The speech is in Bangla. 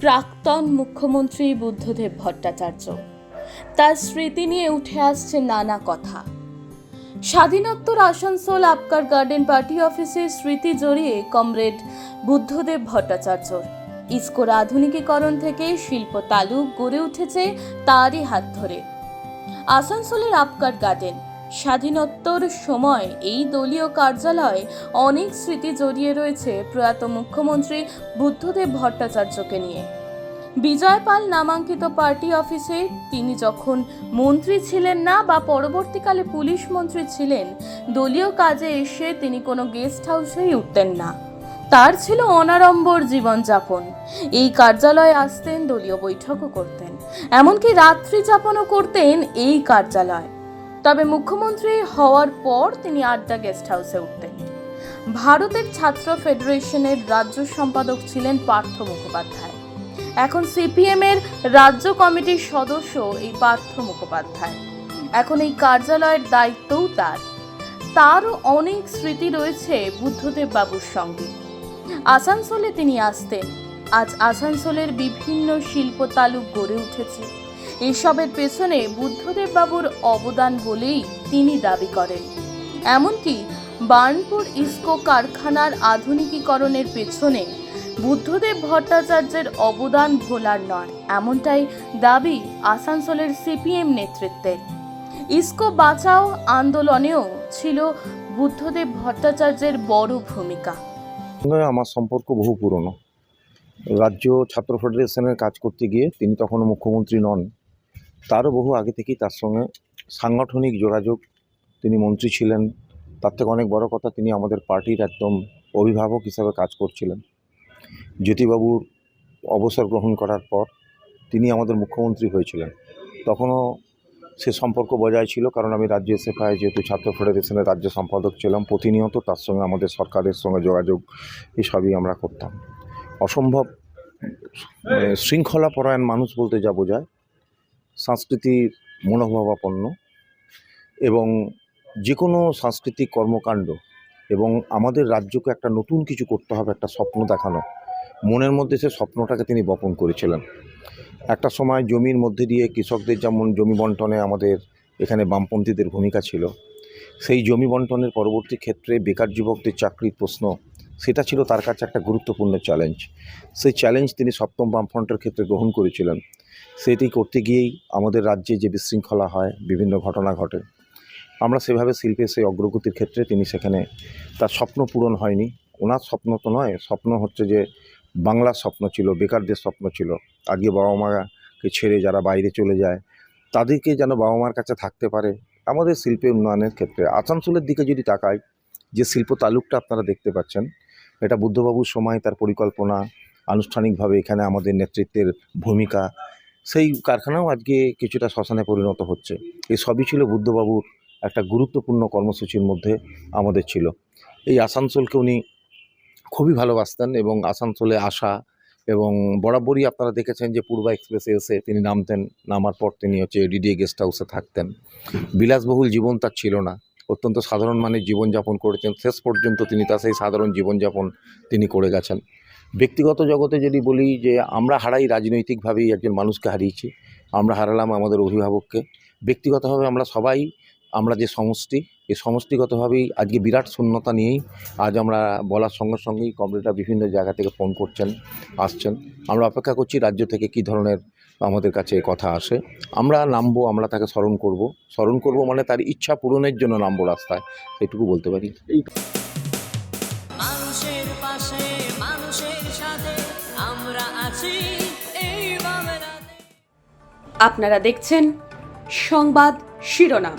প্রাক্তন মুখ্যমন্ত্রী বুদ্ধদেব ভট্টাচার্য। তার স্মৃতি নিয়ে উঠে আসছে নানা কথা। স্বাধীনোত্তর আসানসোল আপকার গার্ডেন পার্টি অফিসের স্মৃতি জড়িয়ে কমরেড বুদ্ধদেব ভট্টাচার্যর। ইস্কোর আধুনিকীকরণ থেকে শিল্প তালুক গড়ে উঠেছে তারই হাত ধরে। আসানসোলের আপকার গার্ডেন স্বাধীনোত্তর সময় এই দলীয় কার্যালয়ে অনেক স্মৃতি জড়িয়ে রয়েছে প্রয়াত মুখ্যমন্ত্রী বুদ্ধদেব ভট্টাচার্যকে নিয়ে। বিজয় পাল নামাঙ্কিত পার্টি অফিসে, তিনি যখন মন্ত্রী ছিলেন না বা পরবর্তীকালে পুলিশ মন্ত্রী ছিলেন, দলীয় কাজে এসে তিনি কোনো গেস্ট হাউসেই উঠতেন না। তার ছিল অনাড়ম্বর জীবনযাপন। এই কার্যালয়ে আসতেন, দলীয় বৈঠকও করতেন। এমনকি রাত্রি যাপনও করতেন এই কার্যালয়। তবে মুখ্যমন্ত্রী হওয়ার পর তিনি আড্ডা গেস্ট হাউসে উঠতেন। ভারতের ছাত্র ফেডারেশনের রাজ্য সম্পাদক ছিলেন পার্থ মুখোপাধ্যায়। এখন সিপিএম এর রাজ্য কমিটির সদস্য এই পার্থ মুখোপাধ্যায়। এখন এই কার্যালয়ের দায়িত্বও তার। তারও অনেক স্মৃতি রয়েছে বুদ্ধদেব বাবুর সঙ্গে। আসানসোলে তিনি আসতেন। আজ আসানসোলের বিভিন্ন শিল্প তালুক গড়ে উঠেছে। এসবের পেছনে বুদ্ধদেব বাবুর অবদান বলেই তিনি দাবি করেন। এমনকি বার্নপুর ইস্কো কারখানার আধুনিকীকরণের পেছনে বুদ্ধদেব ভট্টাচার্যের অবদান ভোলার নয়। এমনটাই দাবি আসানসোলের সিপিএম নেতৃত্বের ইস্কো বাঁচাও আন্দোলনেও ছিল বুদ্ধদেব ভট্টাচার্যের বড় ভূমিকা। আমার সম্পর্ক বহু পুরনো। রাজ্য ছাত্র ফেডারেশনের কাজ করতে গিয়ে তিনি তখনও মুখ্যমন্ত্রী নন। তারও বহু আগে থেকেই তার সঙ্গে সাংগঠনিক যোগাযোগ তিনি মন্ত্রী ছিলেন। তার থেকে অনেক বড় কথা তিনি আমাদের পার্টির একদম অভিভাবক হিসাবে কাজ করছিলেন। জ্যোতিবাবুর অবসর গ্রহণ করার পর তিনি আমাদের মুখ্যমন্ত্রী হয়েছিলেন। তখনও সে সম্পর্ক বজায় ছিল কারণ আমি রাজ্য এসএফআই যেহেতু ছাত্র ফেডারেশনের রাজ্য সম্পাদক ছিলাম, প্রতিনিয়ত তার সঙ্গে আমাদের সরকারের সঙ্গে যোগাযোগ এসবই আমরা করতাম। অসম্ভব মানে শৃঙ্খলা পরায়ণ মানুষ বলতে যা বোঝায়, সংস্কৃতির মনোভাবাপন্ন এবং যে কোনো সাংস্কৃতিক কর্মকাণ্ড এবং আমাদের রাজ্যকে একটা নতুন কিছু করতে হবে, একটা স্বপ্ন দেখানো। মনের মধ্যে সে স্বপ্নটাকে তিনি বপন করেছিলেন। একটা সময় জমির মধ্যে দিয়ে কৃষকদের যেমন জমি বন্টনে আমাদের এখানে বামপন্থীদের ভূমিকা ছিল, সেই জমি বন্টনের পরবর্তী ক্ষেত্রে বেকার যুবকদের চাকরির প্রশ্ন, সেটা ছিল তার কাছে একটা গুরুত্বপূর্ণ চ্যালেঞ্জ সেই চ্যালেঞ্জ তিনি সপ্তম বামফ্রন্টের ক্ষেত্রে গ্রহণ করেছিলেন। সেটি করতে গিয়েই আমাদের রাজ্যে যে বিশৃঙ্খলা হয়, বিভিন্ন ঘটনা ঘটে, আমরা সেভাবে শিল্পে সেই অগ্রগতির ক্ষেত্রে তিনি সেখানে, তার স্বপ্ন পূরণ হয়নি। ওনার স্বপ্ন তো নয়, স্বপ্ন হচ্ছে যে বাংলার স্বপ্ন ছিল, বেকারদের স্বপ্ন ছিল। আজকে বাবা মাকে ছেড়ে যারা বাইরে চলে যায়, তাদেরকে যেন বাবা মার কাছে থাকতে পারে। আমাদের শিল্পের উন্নয়নের ক্ষেত্রে আসানসোলের দিকে যদি তাকাই, যে শিল্প তালুকটা আপনারা দেখতে পাচ্ছেন, এটা বুদ্ধবাবুর সময় তার পরিকল্পনা, আনুষ্ঠানিকভাবে এখানে আমাদের নেতৃত্বের ভূমিকা, সেই কারখানাও আজকে কিছুটা শ্মশানে পরিণত হচ্ছে। এই সবই ছিল বুদ্ধবাবুর একটা গুরুত্বপূর্ণ কর্মসূচির মধ্যে আমাদের ছিল। এই আসানসোলকে উনি খুবই ভালোবাসতেন এবং আসানসোলে আসা এবং বরাবরই আপনারা দেখেছেন যে পূর্বা এক্সপ্রেসে এসে তিনি নামতেন, নামার পর তিনি হচ্ছে ডিডিএ গেস্ট হাউসে থাকতেন। বিলাসবহুল জীবন তার ছিল না। অত্যন্ত সাধারণ মানের জীবনযাপন করেছেন। শেষ পর্যন্ত তিনি তার সেই সাধারণ জীবনযাপন তিনি করে গেছেন। ব্যক্তিগত জগতে যদি বলি যে আমরা হারাই রাজনৈতিকভাবেই একজন মানুষকে হারিয়েছি, আমরা হারালাম আমাদের অভিভাবককে। ব্যক্তিগতভাবে আমরা সবাই, আমরা যে সমষ্টি এই সমষ্টিগতভাবেই আজকে বিরাট শূন্যতা নিয়েই আজ আমরা বলার সঙ্গে সঙ্গেই কমরেডরা বিভিন্ন জায়গা থেকে ফোন করছেন আসছেন। আমরা অপেক্ষা করছি রাজ্য থেকে কী ধরনের আমাদের কাছে কথা আসে। আমরা নামবো আমরা তাকে স্মরণ করব। স্মরণ করব মানে তার ইচ্ছা পূরণের জন্য নামবো রাস্তায়। সেটুকু বলতে পারি। মানুষের পাশে মানুষের সাথে আমরা আছি। এই আপনারা দেখছেন সংবাদ শিরোনাম।